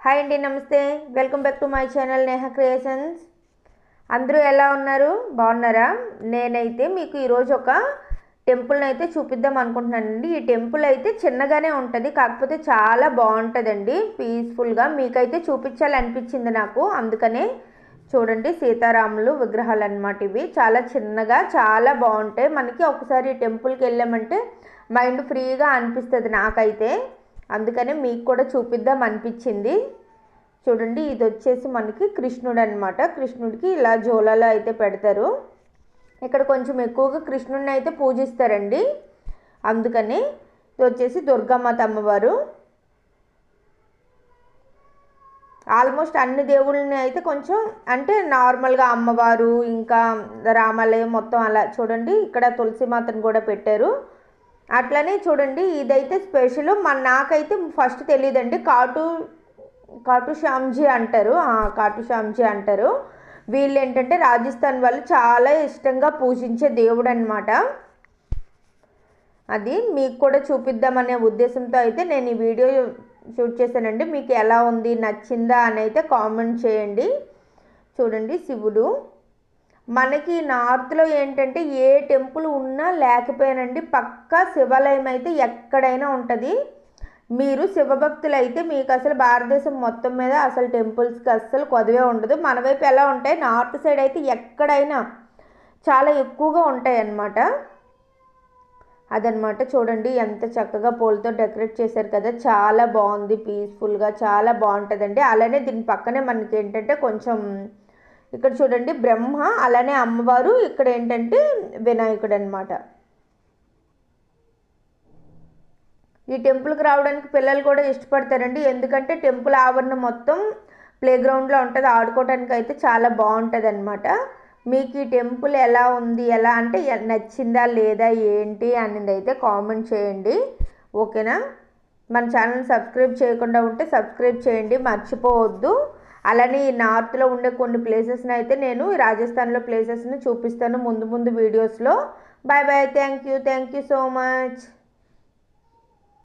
Hi అండి నమస్తే. Welcome back to my channel Neha creations. అందరూ ఎలా ఉన్నారు? బాగున్నారా? నేనైతే మీకు ఈరోజు ఒక టెంపుల్ని అయితే చూపిద్దాం అనుకుంటున్నానండి. ఈ టెంపుల్ అయితే చిన్నగానే ఉంటుంది కాకపోతే చాలా బాగుంటుందండి. పీస్ఫుల్గా మీకైతే చూపించాలనిపించింది నాకు. అందుకనే చూడండి సీతారాములు విగ్రహాలు అన్నమాట ఇవి. చాలా చిన్నగా చాలా బాగుంటాయి. మనకి ఒకసారి ఈ టెంపుల్కి వెళ్ళామంటే మైండ్ ఫ్రీగా అనిపిస్తుంది నాకైతే. అందుకనే మీకు కూడా చూపిద్దాం అనిపించింది. చూడండి ఇది వచ్చేసి మనకి కృష్ణుడు అనమాట కృష్ణుడికి ఇలా జోలాలో అయితే పెడతారు. ఇక్కడ కొంచెం ఎక్కువగా కృష్ణుడిని అయితే పూజిస్తారండి. అందుకని ఇది వచ్చేసి దుర్గామాత అమ్మవారు ఆల్మోస్ట్ అన్ని దేవుళ్ళని అయితే కొంచెం అంటే నార్మల్గా అమ్మవారు ఇంకా రామాలయం మొత్తం అలా చూడండి. ఇక్కడ తులసి మాతను కూడా పెట్టారు. అట్లనే చూడండి ఇదైతే స్పెషల్ మన నాకైతే ఫస్ట్ తెలియదండి కాటు కాటు శ్యామ్జీ అంటారు. కాటు శ్యామ్జీ అంటారు. వీళ్ళు ఏంటంటే రాజస్థాన్ వాళ్ళు చాలా ఇష్టంగా పూజించే దేవుడు అనమాట అది మీకు కూడా చూపిద్దామనే ఉద్దేశంతో అయితే నేను ఈ వీడియో షూట్ చేశానండి. మీకు ఎలా ఉంది నచ్చిందా అని అయితే కామెంట్ చేయండి. చూడండి శివుడు. మనకి నార్త్లో ఏంటంటే ఏ టెంపుల్ ఉన్నా లేకపోయినండి పక్కా శివాలయం అయితే ఎక్కడైనా ఉంటుంది. మీరు శివభక్తులు అయితే మీకు అసలు భారతదేశం మొత్తం మీద అసలు టెంపుల్స్కి అస్సలు కొదవే ఉండదు. మన వైపు ఎలా ఉంటాయి? నార్త్ సైడ్ అయితే ఎక్కడైనా చాలా ఎక్కువగా ఉంటాయి అన్నమాట అదనమాట చూడండి ఎంత చక్కగా పూలతో డెకరేట్ చేశారు కదా. చాలా బాగుంది పీస్ఫుల్గా చాలా బాగుంటుందండి. అలానే దీని పక్కనే మనకి ఏంటంటే కొంచెం ఇక్కడ చూడండి బ్రహ్మ అలానే అమ్మవారు ఇక్కడ ఏంటంటే వినాయకుడు అనమాట ఈ టెంపుల్కి రావడానికి పిల్లలు కూడా ఇష్టపడతారండి. ఎందుకంటే టెంపుల్ ఆవరణ మొత్తం ప్లే గ్రౌండ్లో ఉంటుంది. ఆడుకోవడానికి అయితే చాలా బాగుంటుంది అనమాట మీకు ఈ టెంపుల్ ఎలా ఉంది? ఎలా అంటే నచ్చిందా లేదా? ఏంటి? అనేది అయితే కామెంట్ చేయండి. ఓకేనా? మన ఛానల్ సబ్స్క్రైబ్ చేయకుండా ఉంటే సబ్స్క్రైబ్ చేయండి. మర్చిపోవద్దు. అలానే ఈ నార్త్లో ఉండే కొన్ని ప్లేసెస్ని అయితే నేను రాజస్థాన్లో ప్లేసెస్ని చూపిస్తాను ముందు ముందు వీడియోస్లో bye bye thank you thank you so much